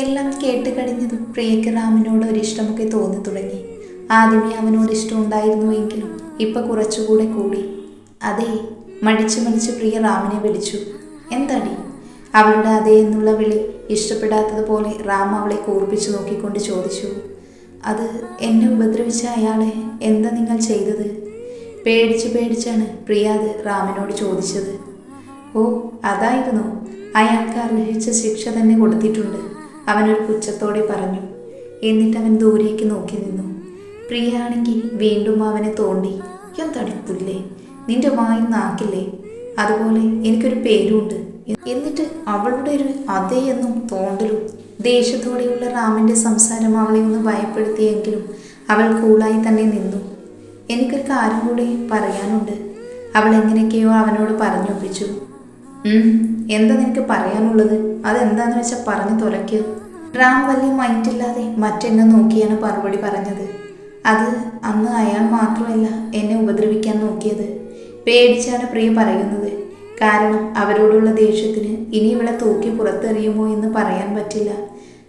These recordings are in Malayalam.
എല്ലാം കേട്ട് കഴിഞ്ഞതും പ്രിയക്ക് റാമിനോട് ഒരിഷ്ടമൊക്കെ തോന്നി തുടങ്ങി. ആദ്യമേ അവനോട് ഇഷ്ടമുണ്ടായിരുന്നുവെങ്കിലും ഇപ്പൊ കുറച്ചുകൂടെ കൂടി. അതെ മടിച്ചു മടിച്ച് പ്രിയ റാമിനെ വിളിച്ചു. എന്താടി? അവളുടെ അതേ എന്നുള്ള വിളി ഇഷ്ടപ്പെടാത്തതുപോലെ റാം അവളെ കൂർപ്പിച്ചു നോക്കിക്കൊണ്ട് ചോദിച്ചു. അത് എന്നെ ഉപദ്രവിച്ച അയാളെ എന്താ നിങ്ങൾ ചെയ്തത്? പേടിച്ച് പേടിച്ചാണ് പ്രിയ അത് റാമിനോട് ചോദിച്ചത്. ഓ അതായിരുന്നു. അയാൾക്ക് അർഹിച്ച ശിക്ഷ തന്നെ കൊടുത്തിട്ടുണ്ട്. അവനൊരു പുച്ഛത്തോടെ പറഞ്ഞു എന്നിട്ട് അവൻ ദൂരേക്ക് നോക്കി നിന്നു. പ്രിയാണെങ്കിൽ വീണ്ടും അവനെ തോണ്ടി ഞാൻ തടിപ്പില്ലേ നിന്റെ വായി നാക്കില്ലേ അതുപോലെ എനിക്കൊരു പേരുണ്ട്. എന്നിട്ട് അവളുടെ ഒരു അതേ എന്നും തോണ്ടലും ദേഷ്യത്തോടെയുള്ള റാമിന്റെ സംസാരം അവളെ ഒന്ന് ഭയപ്പെടുത്തിയെങ്കിലും അവൾ കൂളായി തന്നെ നിന്നു. എനിക്കൊരു കാര്യം കൂടി പറയാനുണ്ട്. അവൾ എങ്ങനെയൊക്കെയോ അവനോട് പറഞ്ഞൊപ്പിച്ചു. എന്താ നിനക്ക് പറയാനുള്ളത്? അതെന്താന്ന് വെച്ചാൽ പറഞ്ഞു തുലയ്ക്ക്. റാം വലിയ മൈൻഡില്ലാതെ മറ്റെന്നെ നോക്കിയാണ് മറുപടി പറഞ്ഞത്. അത് അന്ന് അയാൾ മാത്രമല്ല എന്നെ ഉപദ്രവിക്കാൻ നോക്കിയത്. പേടിച്ചാണ് പ്രിയ പറയുന്നത്. കാരണം അവരോടുള്ള ദേഷ്യത്തിന് ഇനി ഇവളെ തൂക്കി പുറത്തെറിയുമോ എന്ന് പറയാൻ പറ്റില്ല.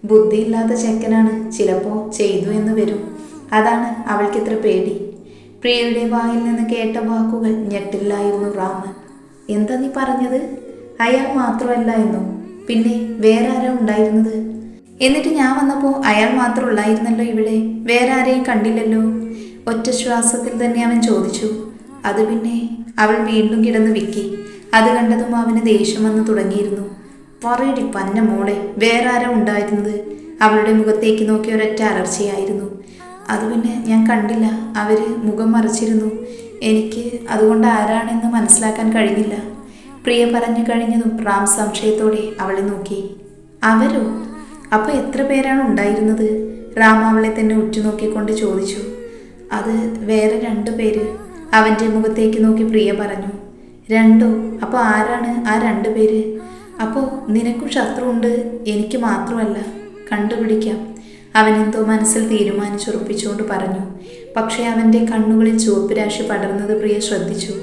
ബുദ്ധിയില്ലാത്ത ചെക്കനാണ് ചിലപ്പോൾ ചെയ്തു എന്ന് വരും. അതാണ് അവൾക്കിത്ര പേടി. പ്രിയയുടെ വായിൽ നിന്ന് കേട്ട വാക്കുകൾ ഞെട്ടില്ലായിരുന്നു റാം എന്താ നീ പറഞ്ഞത്? അയാൾ മാത്രമല്ല എന്നോ. പിന്നെ വേറെ ആരാ ഉണ്ടായിരുന്നത്? എന്നിട്ട് ഞാൻ വന്നപ്പോൾ അയാൾ മാത്രം ഉള്ളായിരുന്നല്ലോ ഇവിടെ. വേറെ ആരെയും കണ്ടില്ലല്ലോ. ഒറ്റ ശ്വാസത്തിൽ തന്നെ അവൻ ചോദിച്ചു. അത് പിന്നെ അവൾ വീണ്ടും കിടന്ന് വിക്കി. അത് കണ്ടതും അവന് ദേഷ്യം വന്ന് തുടങ്ങിയിരുന്നു. പറയടി പന്ന മോളെ വേറെ ആരാ ഉണ്ടായിരുന്നത്? അവളുടെ മുഖത്തേക്ക് നോക്കിയ ഒരൊറ്റ അലർച്ചയായിരുന്നു. അത് പിന്നെ ഞാൻ കണ്ടില്ല. അവർ മുഖം മറച്ചിരുന്നു. എനിക്ക് അതുകൊണ്ട് ആരാണെന്ന് മനസ്സിലാക്കാൻ കഴിഞ്ഞില്ല. പ്രിയ പറഞ്ഞു കഴിഞ്ഞതും റാം സംശയത്തോടെ അവളെ നോക്കി. അവരോ? അപ്പോൾ എത്ര പേരാണ് ഉണ്ടായിരുന്നത്? റാം അവളെ തന്നെ ഉറ്റുനോക്കിക്കൊണ്ട് ചോദിച്ചു. അത് വേറെ രണ്ടു പേര്. അവന്റെ മുഖത്തേക്ക് നോക്കി പ്രിയ പറഞ്ഞു. രണ്ടോ? അപ്പോൾ ആരാണ് ആ രണ്ടു പേര്? അപ്പോൾ നിനക്കും ശത്രുവുണ്ട് എനിക്ക് മാത്രമല്ല. കണ്ടുപിടിക്കാം. അവനെന്തോ മനസ്സിൽ തീരുമാനിച്ചുറപ്പിച്ചുകൊണ്ട് പറഞ്ഞു. പക്ഷേ അവന്റെ കണ്ണുകളിൽ ചുവപ്പ് രാശി പടർന്നത് പ്രിയ ശ്രദ്ധിച്ചു.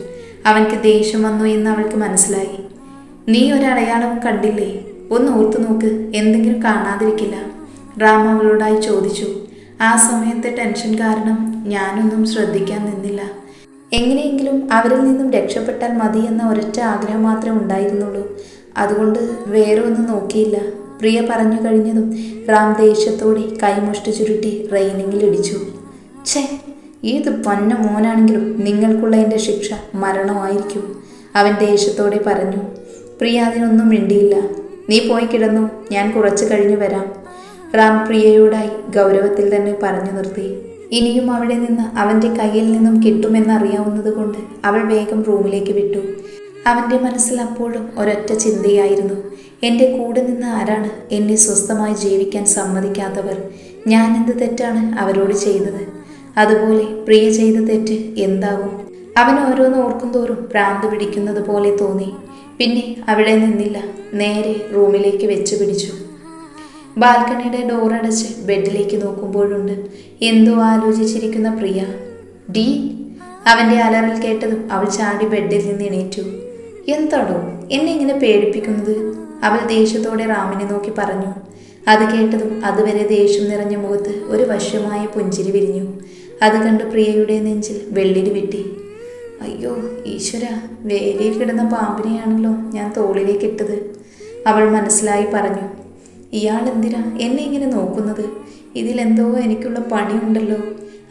അവൻക്ക് ദേഷ്യം വന്നു എന്ന് അവൾക്ക് മനസ്സിലായി. നീ ഒരടയാളം കണ്ടില്ലേ? ഒന്ന് ഓർത്തു നോക്ക് എന്തെങ്കിലും കാണാതിരിക്കില്ല. റാം അവളോടായി ചോദിച്ചു. ആ സമയത്തെ ടെൻഷൻ കാരണം ഞാനൊന്നും ശ്രദ്ധിക്കാൻ നിന്നില്ല. എങ്ങനെയെങ്കിലും അവരിൽ നിന്നും രക്ഷപ്പെട്ടാൽ മതി എന്ന ഒരൊറ്റ ആഗ്രഹം മാത്രമേ ഉണ്ടായിരുന്നുള്ളൂ. അതുകൊണ്ട് വേറെ ഒന്നും നോക്കിയില്ല. പ്രിയ പറഞ്ഞു കഴിഞ്ഞതും റാം ദേഷ്യത്തോടെ കൈമുഷ്ടി ചുരുട്ടി റെയിനിങ്ങിൽ ഇടിച്ചു. ഛേ ഏത് പന്ന മോനാണെങ്കിലും നിങ്ങൾക്കുള്ള എന്റെ ശിക്ഷ മരണമായിരിക്കും. അവൻ ദേഷ്യത്തോടെ പറഞ്ഞു പ്രിയ അതിനൊന്നും മിണ്ടിയില്ല. നീ പോയി കിടന്നു. ഞാൻ കുറച്ച് കഴിഞ്ഞു വരാം. റാം പ്രിയയോടായി ഗൗരവത്തിൽ തന്നെ പറഞ്ഞു നിർത്തി. ഇനിയും അവിടെ നിന്ന് അവന്റെ കയ്യിൽ നിന്നും കിട്ടുമെന്നറിയാവുന്നത് കൊണ്ട് അവൾ വേഗം റൂമിലേക്ക് വിട്ടു. അവന്റെ മനസ്സിൽ അപ്പോഴും ഒരൊറ്റ ചിന്തയായിരുന്നു. എന്റെ കൂടെ നിന്ന് ആരാണ് എന്നെ സ്വസ്ഥമായി ജീവിക്കാൻ സമ്മതിക്കാത്തവർ? ഞാൻ എന്ത് തെറ്റാണ് അവരോട് ചെയ്തത്? അതുപോലെ പ്രിയ ചെയ്ത തെറ്റ് എന്താവും അവൻ ഓരോന്ന് ഓർക്കും തോറും ഭ്രാന്ത് പിടിക്കുന്നത് പോലെ തോന്നി. പിന്നെ അവിടെ നിന്നില്ല. നേരെ റൂമിലേക്ക് വെച്ച് പിടിച്ചു. ബാൽക്കണിയുടെ ഡോറടച്ച് ബെഡിലേക്ക് നോക്കുമ്പോഴുണ്ട് എന്തോ ആലോചിച്ചിരിക്കുന്ന പ്രിയ. ഡി അവന്റെ അലറൽ കേട്ടതും അവൾ ചാടി ബെഡിൽ നിന്ന് എണീറ്റു. എന്താണോ എന്നെ ഇങ്ങനെ പേടിപ്പിക്കുന്നത്? അവൾ ദേഷ്യത്തോടെ റാമിനെ നോക്കി പറഞ്ഞു. അത് കേട്ടതും അതുവരെ ദേഷ്യം നിറഞ്ഞ മുഖത്ത് ഒരു വശ്യമായ പുഞ്ചിരി വിരിഞ്ഞു. അത് കണ്ട് പ്രിയയുടെ നെഞ്ചിൽ വെള്ളിരി വെട്ടി. അയ്യോ ഈശ്വര വേലിയിൽ കിടന്ന പാമ്പിനെയാണല്ലോ ഞാൻ തോളിലേക്ക് ഇട്ടത്. അവൾ മനസ്സിലായി പറഞ്ഞു. ഇയാൾ എന്തിനാ എന്നെ ഇങ്ങനെ നോക്കുന്നത്? ഇതിലെന്തോ എനിക്കുള്ള പണിയുണ്ടല്ലോ.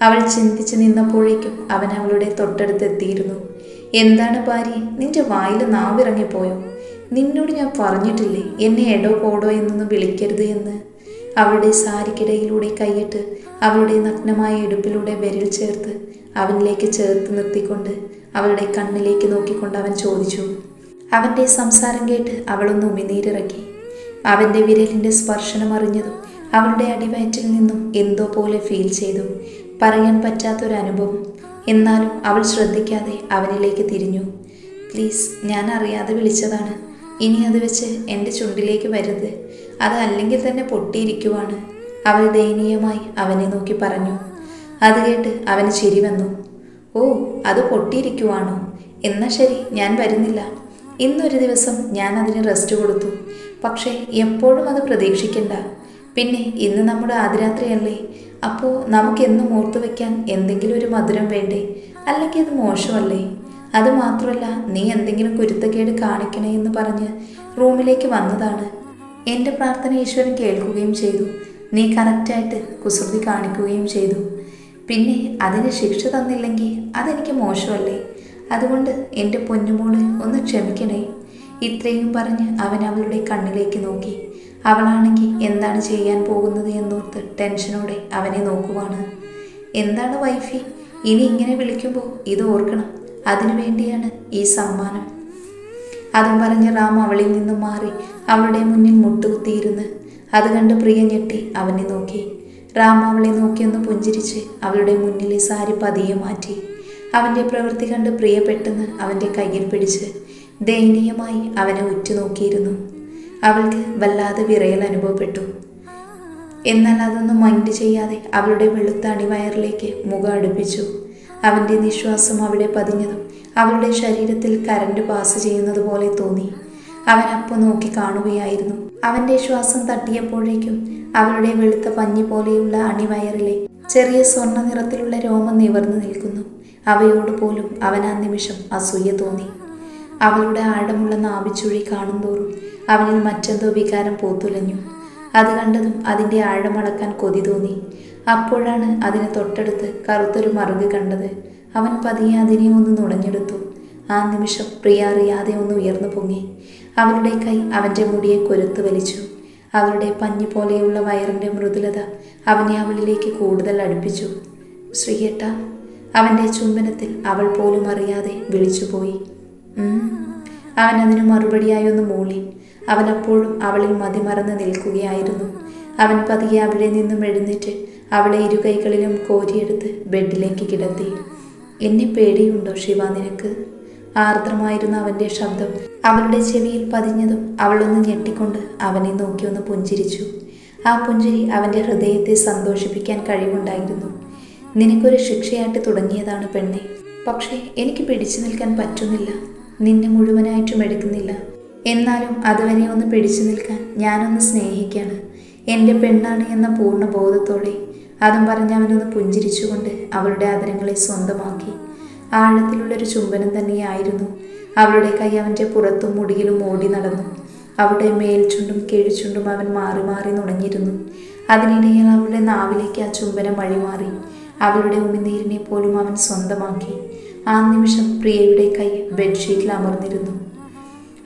അവൾ ചിന്തിച്ച് നിന്നപ്പോഴേക്കും അവൻ അവളുടെ തൊട്ടടുത്ത് എത്തിയിരുന്നു എന്താണ് ഭാര്യ നിന്റെ വായിൽ നാവിറങ്ങിപ്പോയോ? നിന്നോട് ഞാൻ പറഞ്ഞിട്ടില്ലേ എന്നെ എടോ പോടോ എന്നൊന്നും വിളിക്കരുത് എന്ന്? അവളുടെ സാരിക്കിടയിലൂടെ കൈയിട്ട് അവളുടെ നഗ്നമായ ഇടുപ്പിലൂടെ വിരൽ ചേർത്ത് അവനിലേക്ക് ചേർത്ത് നിർത്തിക്കൊണ്ട് അവളുടെ കണ്ണിലേക്ക് നോക്കിക്കൊണ്ട് അവൻ ചോദിച്ചു. അവന്റെ സംസാരം കേട്ട് അവളൊന്ന് ഉമിനീരിറക്കി. അവന്റെ വിരലിന്റെ സ്പർശനം അറിഞ്ഞതും അവളുടെ അടിവയറ്റിൽ നിന്നും എന്തോ പോലെ ഫീൽ ചെയ്തു. പറയാൻ പറ്റാത്തൊരനുഭവം. എന്നാലും അവൾ ശ്രദ്ധിക്കാതെ അവനിലേക്ക് തിരിഞ്ഞു. പ്ലീസ് ഞാൻ അറിയാതെ വിളിച്ചതാണ്. ഇനി അത് വെച്ച് എന്റെ ചുണ്ടിലേക്ക് വരുത്. അത് അല്ലെങ്കിൽ തന്നെ പൊട്ടിയിരിക്കുവാണ്. അവൾ ദയനീയമായി അവനെ നോക്കി പറഞ്ഞു. അത് കേട്ട് അവന് ചിരി വന്നു. ഓ അത് പൊട്ടിയിരിക്കുവാണോ? എന്നാ ശരി ഞാൻ വരുന്നില്ല. ഇന്നൊരു ദിവസം ഞാൻ അതിന് റെസ്റ്റ് കൊടുത്തു. പക്ഷേ എപ്പോഴും അത് പ്രതീക്ഷിക്കണ്ട. പിന്നെ ഇന്ന് നമ്മുടെ ആദ്യരാത്രിയല്ലേ. അപ്പോൾ നമുക്കെന്നും ഓർത്തു വെക്കാൻ എന്തെങ്കിലും ഒരു മധുരം വേണ്ടേ? അല്ലെങ്കിൽ അത് മോശമല്ലേ? അത് മാത്രമല്ല നീ എന്തെങ്കിലും കുരുത്തക്കേട് കാണിക്കണേ എന്ന് പറഞ്ഞ് റൂമിലേക്ക് വന്നതാണ്. എന്റെ പ്രാർത്ഥന ഈശ്വരൻ കേൾക്കുകയും ചെയ്തു. നീ കറക്റ്റായിട്ട് കുസൃതി കാണിക്കുകയും ചെയ്തു. പിന്നെ അതിന് ശിക്ഷ തന്നില്ലെങ്കിൽ അതെനിക്ക് മോശമല്ലേ? അതുകൊണ്ട് എന്റെ പൊന്നുമോൾ ഒന്ന് ക്ഷമിക്കണേ. ഇത്രയും പറഞ്ഞ് അവൻ അവളുടെ കണ്ണിലേക്ക് നോക്കി. അവളാണെങ്കിൽ എന്താണ് ചെയ്യാൻ പോകുന്നത് എന്നോർത്ത് ടെൻഷനോടെ അവനെ നോക്കുവാണ്. എന്താണ് വൈഫി? ഇനി ഇങ്ങനെ വിളിക്കുമ്പോൾ ഇത് ഓർക്കണം. അതിനു വേണ്ടിയാണ് ഈ സമ്മാനം. അതും പറഞ്ഞ് റാം അവളിൽ നിന്നും മാറി അവളുടെ മുന്നിൽ മുട്ടുകുത്തിയിരുന്ന് അത് കണ്ട് പ്രിയ ഞെട്ടി അവനെ നോക്കി. റാം അവളെ നോക്കിയൊന്ന് പുഞ്ചിരിച്ച് അവളുടെ മുന്നിലെ സാരി പതിയെ മാറ്റി. അവന്റെ പ്രവൃത്തി കണ്ട് പ്രിയ പെട്ടെന്ന് അവന്റെ കയ്യിൽ പിടിച്ച് ദയനീയമായി അവനെ ഉറ്റുനോക്കിയിരുന്നു. അവൾക്ക് വല്ലാതെ വിറയൽ അനുഭവപ്പെട്ടു. എന്നാൽ അതൊന്നും മൈൻഡ് ചെയ്യാതെ അവളുടെ വെളുത്ത അണിവയറിലേക്ക് മുഖം അടുപ്പിച്ചു. അവന്റെ നിശ്വാസം അവിടെ പതിഞ്ഞതും അവളുടെ ശരീരത്തിൽ കരണ്ട് പാസ് ചെയ്യുന്നത് പോലെ തോന്നി. അവൻ അപ്പോൾ നോക്കി കാണുകയായിരുന്നു. അവന്റെ ശ്വാസം തട്ടിയപ്പോഴേക്കും അവളുടെ വെളുത്ത പഞ്ഞി പോലെയുള്ള അണിവയറിലെ ചെറിയ സ്വർണ നിറത്തിലുള്ള രോമം നിവർന്നു നിൽക്കുന്നു. അവയോട് പോലും അവൻ ആ നിമിഷം അസൂയ തോന്നി. അവളുടെ ആഴമുള്ള നാവിച്ചുഴി കാണുന്തോറും അവനിൽ മറ്റെന്തോ വികാരം പോത്തുലഞ്ഞു. അത് കണ്ടതും അതിന്റെ ആഴമളക്കാൻ കൊതി തോന്നി. അപ്പോഴാണ് അതിനെ തൊട്ടടുത്ത് കറുത്തൊരു മറുക് കണ്ടത്. അവൻ പതിയെ അതിനെ ഒന്ന് നുണഞ്ഞെടുത്തു ആ നിമിഷം പ്രിയ അറിയാതെ ഒന്ന് ഉയർന്നു പൊങ്ങി. അവരുടെ കൈ അവന്റെ മുടിയെ കൊരുത്തു വലിച്ചു. അവരുടെ പഞ്ഞു പോലെയുള്ള വയറിന്റെ മൃദുലത അവനെ അവളിലേക്ക് കൂടുതൽ അടുപ്പിച്ചു. ശ്രീയേട്ട അവന്റെ ചുംബനത്തിൽ അവൾ പോലും അറിയാതെ വിളിച്ചുപോയി. അവൻ അതിനു മറുപടിയായി ഒന്ന് മൂളി. അവൻ അപ്പോഴും അവളിൽ മതിമറന്ന് നിൽക്കുകയായിരുന്നു. അവൻ പതിയെ അവിടെ നിന്നും എഴുന്നേറ്റ് അവളെ ഇരു കൈകളിലും കോരിയെടുത്ത് ബെഡിലേക്ക് കിടത്തി. എന്നെ പേടിയുണ്ടോ ശിവ നിനക്ക്? ആർദ്രമായിരുന്ന അവന്റെ ശബ്ദം അവളുടെ ചെവിയിൽ പതിഞ്ഞതും അവളൊന്ന് ഞെട്ടിക്കൊണ്ട് അവനെ നോക്കി ഒന്ന് പുഞ്ചിരിച്ചു. ആ പുഞ്ചിരി അവന്റെ ഹൃദയത്തെ സന്തോഷിപ്പിക്കാൻ കഴിവുണ്ടായിരുന്നു. നിനക്കൊരു ശിക്ഷയായിട്ട് തുടങ്ങിയതാണ് പെണ്ണെ. പക്ഷേ എനിക്ക് പിടിച്ചു നിൽക്കാൻ പറ്റുന്നില്ല. നിന്നെ മുഴുവനായിട്ടും എടുക്കുന്നില്ല. എന്നാലും അതുവരെ ഒന്ന് പിടിച്ചു നിൽക്കാൻ ഞാനൊന്ന് സ്നേഹിക്കാണ്. എന്റെ പെണ്ണാണ് എന്ന പൂർണ ബോധത്തോടെ അതും പറഞ്ഞ് അവനൊന്ന് പുഞ്ചിരിച്ചുകൊണ്ട് അവളുടെ ആദരങ്ങളെ സ്വന്തമാക്കി. ആഴത്തിലുള്ളൊരു ചുംബനം തന്നെയായിരുന്നു. അവളുടെ കൈ അവന്റെ പുറത്തും മുടിയിലും ഓടി നടന്നു. അവളുടെ മേൽചുണ്ടും കിഴിച്ചുണ്ടും അവൻ മാറി മാറി നുണഞ്ഞിരുന്നു. അതിനിടയിൽ അവളുടെ നാവിലേക്ക് ആ ചുംബനം വഴിമാറി അവളുടെ ഉമിനീരിനെ പോലും അവൻ സ്വന്തമാക്കി. ആ നിമിഷം പ്രിയയുടെ കൈ ബെഡ്ഷീറ്റിൽ അമർന്നിരുന്നു.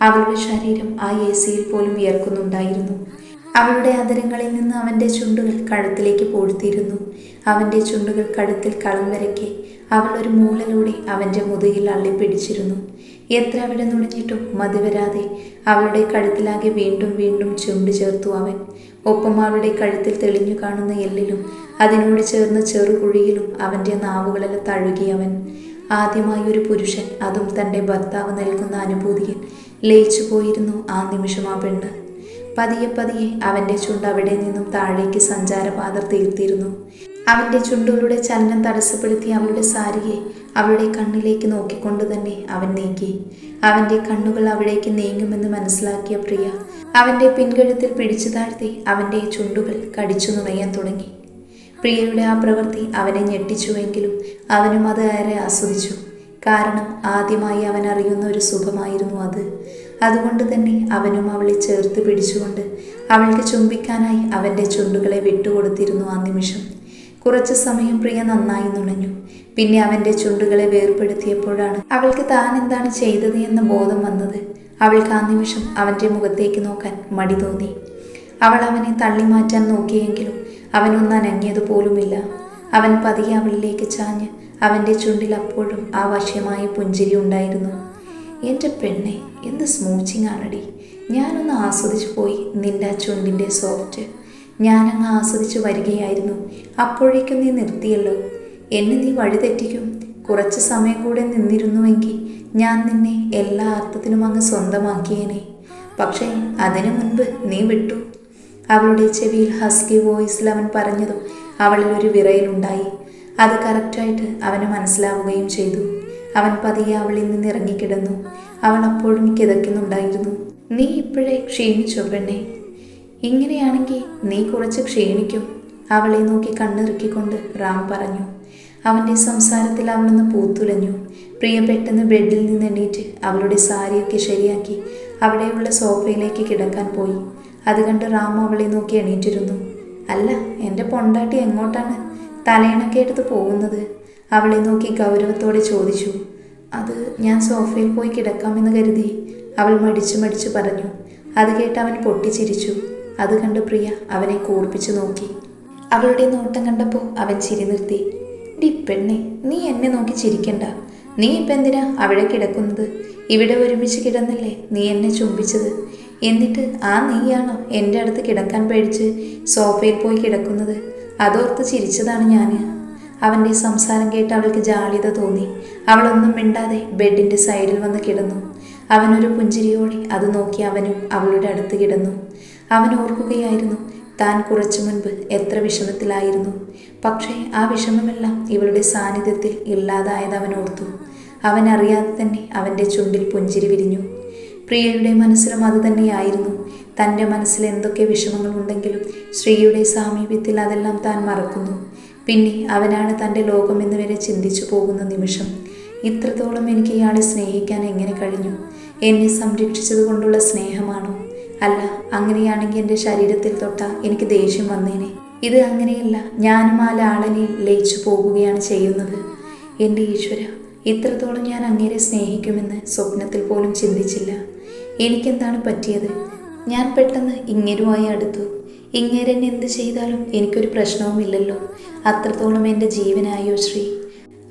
അവളുടെ ശരീരം ആ എ സിയിൽ പോലും വിയർക്കുന്നുണ്ടായിരുന്നു. അവളുടെ അതരങ്ങളിൽ നിന്ന് അവന്റെ ചുണ്ടുകൾ കഴുത്തിലേക്ക് പൂഴ്ത്തിയിരുന്നു. അവന്റെ ചുണ്ടുകൾ കഴുത്തിൽ കളം വരയ്ക്കെ അവൾ ഒരു മൂലലൂടെ അവന്റെ മുതുകിൽ അള്ളിപ്പിടിച്ചിരുന്നു. എത്ര അവിടെ നുണഞ്ഞിട്ടും മതിവരാതെ അവളുടെ കഴുത്തിലാകെ വീണ്ടും വീണ്ടും ചുണ്ട് ചേർത്തു അവൻ. ഒപ്പം അവളുടെ കഴുത്തിൽ തെളിഞ്ഞു കാണുന്ന എല്ലിലും അതിനോട് ചേർന്ന ചെറുകുഴിയിലും അവന്റെ നാവുകളെല്ലാം തഴുകി അവൻ. ആദ്യമായി ഒരു പുരുഷൻ അതും തന്റെ ഭർത്താവ് നൽകുന്ന അനുഭൂതിയിൽ ലയിച്ചു പോയിരുന്നു ആ നിമിഷം ആ പെണ്ണ്. പതിയെ പതിയെ അവന്റെ ചുണ്ട് അവിടെ നിന്നും താഴേക്ക് സഞ്ചാരപാത തീർത്തിരുന്നു. അവന്റെ ചുണ്ടുകളുടെ ചലനം തടസ്സപ്പെടുത്തി അവളുടെ സാരിയെ അവളുടെ കണ്ണിലേക്ക് നോക്കിക്കൊണ്ട് തന്നെ അവൻ നീക്കി. അവന്റെ കണ്ണുകൾ അവിടേക്ക് നീങ്ങുമെന്ന് മനസ്സിലാക്കിയ പ്രിയ അവന്റെ പിൻകഴുത്തിൽ പിടിച്ചു താഴ്ത്തി അവന്റെ ചുണ്ടുകൾ കടിച്ചു നുണയാൻ തുടങ്ങി. പ്രിയയുടെ ആ പ്രവൃത്തി അവനെ ഞെട്ടിച്ചുവെങ്കിലും അവനും അത് ഏറെ ആസ്വദിച്ചു. കാരണം ആദ്യമായി അവൻ അറിയുന്ന ഒരു സുഖമായിരുന്നു അത്. അതുകൊണ്ട് തന്നെ അവനും അവളെ ചേർത്ത് പിടിച്ചുകൊണ്ട് അവൾക്ക് ചുംബിക്കാനായി അവന്റെ ചുണ്ടുകളെ വിട്ടുകൊടുത്തിരുന്നു ആ നിമിഷം. കുറച്ച് സമയം പ്രിയ നന്നായി നുണഞ്ഞു. പിന്നെ അവന്റെ ചുണ്ടുകളെ വേർപ്പെടുത്തിയപ്പോഴാണ് അവൾക്ക് താൻ എന്താണ് ചെയ്തത് എന്ന ബോധം വന്നത്. അവൾക്ക് ആ നിമിഷം അവന്റെ മുഖത്തേക്ക് നോക്കാൻ മടി തോന്നി. അവൾ അവനെ തള്ളി മാറ്റാൻ നോക്കിയെങ്കിലും അവനൊന്ന് അനങ്ങിയതുപോലുമില്ല അവൻ പതിയെ അവളിലേക്ക് ചാഞ്ഞ് അവന്റെ ചുണ്ടിൽ അപ്പോഴും ആ വശ്യമായ പുഞ്ചിരി ഉണ്ടായിരുന്നു. എന്റെ പെണ്ണെ എന്ത് സ്മൂച്ചിങ് ആണടി. ഞാനൊന്ന് ആസ്വദിച്ചു പോയി നിന്റെ ആ ചുണ്ടിന്റെ സോഫ്റ്റ് ഞാനങ്ങ് ആസ്വദിച്ചു വരികയായിരുന്നു. അപ്പോഴേക്കും നീ നിർത്തിയല്ലോ. എന്നെ നീ വഴിതെറ്റിക്കും. കുറച്ച് സമയം കൂടെ നിന്നിരുന്നുവെങ്കിൽ ഞാൻ നിന്നെ എല്ലാ അർത്ഥത്തിനും അങ്ങ് സ്വന്തമാക്കിയേനെ. പക്ഷേ അതിനു മുൻപ് നീ വിട്ടു. അവളുടെ ചെവിയിൽ ഹസ്കി വോയിസിൽ അവൻ പറഞ്ഞതും അവളിൽ ഒരു വിറയലുണ്ടായി. അത് കറക്റ്റായിട്ട് അവന് മനസ്സിലാവുകയും ചെയ്തു. അവൻ പതിയെ അവളിൽ നിന്ന് ഇറങ്ങിക്കിടന്നു. അവൾ അപ്പോഴും കിതയ്ക്കുന്നുണ്ടായിരുന്നു. നീ ഇപ്പോഴേ ക്ഷീണിച്ചോ പെണ്ണെ? ഇങ്ങനെയാണെങ്കിൽ നീ കുറച്ച് ക്ഷീണിക്കും. അവളെ നോക്കി കണ്ണിറുക്കിക്കൊണ്ട് റാം പറഞ്ഞു. അവന്റെ സംസാരത്തിൽ അവളൊന്ന് പൂത്തുലഞ്ഞു. പ്രിയ പെട്ടെന്ന് ബെഡിൽ നിന്ന് എണീറ്റ് അവളുടെ സാരിയൊക്കെ ശരിയാക്കി അവിടെയുള്ള സോഫയിലേക്ക് കിടക്കാൻ പോയി. അത് കണ്ട് റാം അവളെ നോക്കി എണീറ്റിരുന്നു. അല്ല എന്റെ പൊണ്ടാട്ടി എങ്ങോട്ടാണ്? തലയിണൊക്കെ എടുത്ത് പോകുന്നത്. അവളെ നോക്കി ഗൗരവത്തോടെ ചോദിച്ചു. അത് ഞാൻ സോഫയിൽ പോയി കിടക്കാമെന്ന് കരുതി അവൾ മടിച്ചു മടിച്ചു പറഞ്ഞു. അത് കേട്ട് അവൻ പൊട്ടിച്ചിരിച്ചു. അത് കണ്ട് പ്രിയ അവനെ കൂർപ്പിച്ചു നോക്കി. അവളുടെ നോട്ടം കണ്ടപ്പോൾ അവൻ ചിരി നിർത്തി. ഡി പെണ്ണെ നീ എന്നെ നോക്കി ചിരിക്കണ്ട. നീ ഇപ്പം എന്തിനാ അവിടെ കിടക്കുന്നത്? ഇവിടെ ഒരുമിച്ച് കിടന്നില്ലേ നീ എന്നെ ചുംബിച്ചത്? എന്നിട്ട് ആ നീയാണോ എന്റെ അടുത്ത് കിടക്കാൻ പേടിച്ച് സോഫയിൽ പോയി കിടക്കുന്നത്? അതോർത്ത് ചിരിച്ചതാണ് ഞാൻ അവന്റെ സംസാരം കേട്ട് അവൾക്ക് ജാളിത തോന്നി. അവളൊന്നും മിണ്ടാതെ ബെഡിന്റെ സൈഡിൽ വന്ന് കിടന്നു. അവനൊരു പുഞ്ചിരിയോടെ അത് നോക്കി അവനും അവളുടെ അടുത്ത് കിടന്നു. അവൻ ഓർക്കുകയായിരുന്നു താൻ കുറച്ചു മുൻപ് എത്ര വിഷമത്തിലായിരുന്നു. പക്ഷേ ആ വിഷമമെല്ലാം ഇവളുടെ സാന്നിധ്യത്തിൽ ഇല്ലാതായത് അവൻ ഓർത്തു. അവൻ അറിയാതെ തന്നെ അവന്റെ ചുണ്ടിൽ പുഞ്ചിരി വിരിഞ്ഞു. പ്രിയയുടെ മനസ്സിലും അതുതന്നെയായിരുന്നു തന്റെ മനസ്സിൽ എന്തൊക്കെ വിഷമങ്ങളുണ്ടെങ്കിലും ശ്രീയുടെ സാമീപ്യത്തിൽ അതെല്ലാം താൻ മറക്കുന്നു. പിന്നെ അവനാണ് തന്റെ ലോകമെന്ന് വരെ ചിന്തിച്ചു പോകുന്ന നിമിഷം. ഇത്രത്തോളം എനിക്ക് ഇയാളെ സ്നേഹിക്കാൻ എങ്ങനെ കഴിഞ്ഞു? എന്നെ സംരക്ഷിച്ചത് കൊണ്ടുള്ള സ്നേഹമാണോ? അല്ല അങ്ങനെയാണെങ്കിൽ എന്റെ ശരീരത്തിൽ തൊട്ട എനിക്ക് ദേഷ്യം വന്നേനെ. ഇത് അങ്ങനെയല്ല ഞാനും ആ ലാളനെ ലയിച്ചു പോകുകയാണ് ചെയ്യുന്നത്. എന്റെ ഈശ്വര ഇത്രത്തോളം ഞാൻ അങ്ങേരെ സ്നേഹിക്കുമെന്ന് സ്വപ്നത്തിൽ പോലും ചിന്തിച്ചില്ല. എനിക്കെന്താണ് പറ്റിയത്? ഞാൻ പെട്ടെന്ന് ഇങ്ങരുമായി അടുത്തു. ഇങ്ങേരെന്നെ എന്ത് ചെയ്താലും എനിക്കൊരു പ്രശ്നവുമില്ലല്ലോ. അത്രത്തോളം എന്റെ ജീവനായോ ശ്രീ?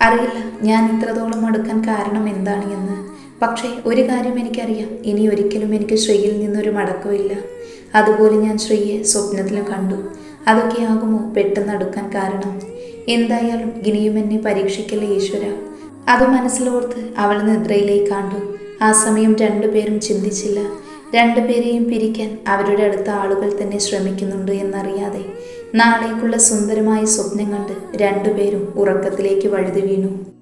അറിയില്ല ഞാൻ ഇത്രത്തോളം അടുക്കാൻ കാരണം എന്താണ് എന്ന്. പക്ഷേ ഒരു കാര്യം എനിക്കറിയാം. ഇനി ഒരിക്കലും എനിക്ക് ശ്രീയിൽ നിന്നൊരു മടക്കമില്ല അതുപോലെ ഞാൻ ശ്രീയെ സ്വപ്നത്തിലും കണ്ടു. അതൊക്കെയാകുമോ പെട്ടെന്ന് അടുക്കാൻ കാരണം? എന്തായാലും ഇനിയും എന്നെ പരീക്ഷിക്കല്ലേ ഈശ്വര? അത് മനസ്സിലോർത്ത് അവൾ നിദ്രയിലേക്ക് കണ്ടു ആ സമയം രണ്ടുപേരും ചിന്തിച്ചില്ല. രണ്ടുപേരെയും പിരിക്കാൻ അവരുടെ അടുത്ത ആളുകൾ തന്നെ ശ്രമിക്കുന്നുണ്ട് എന്നറിയാതെ. നാളേക്കുള്ള സുന്ദരമായ സ്വപ്നം കണ്ട് രണ്ടുപേരും ഉറക്കത്തിലേക്ക് വഴുതി വീണു.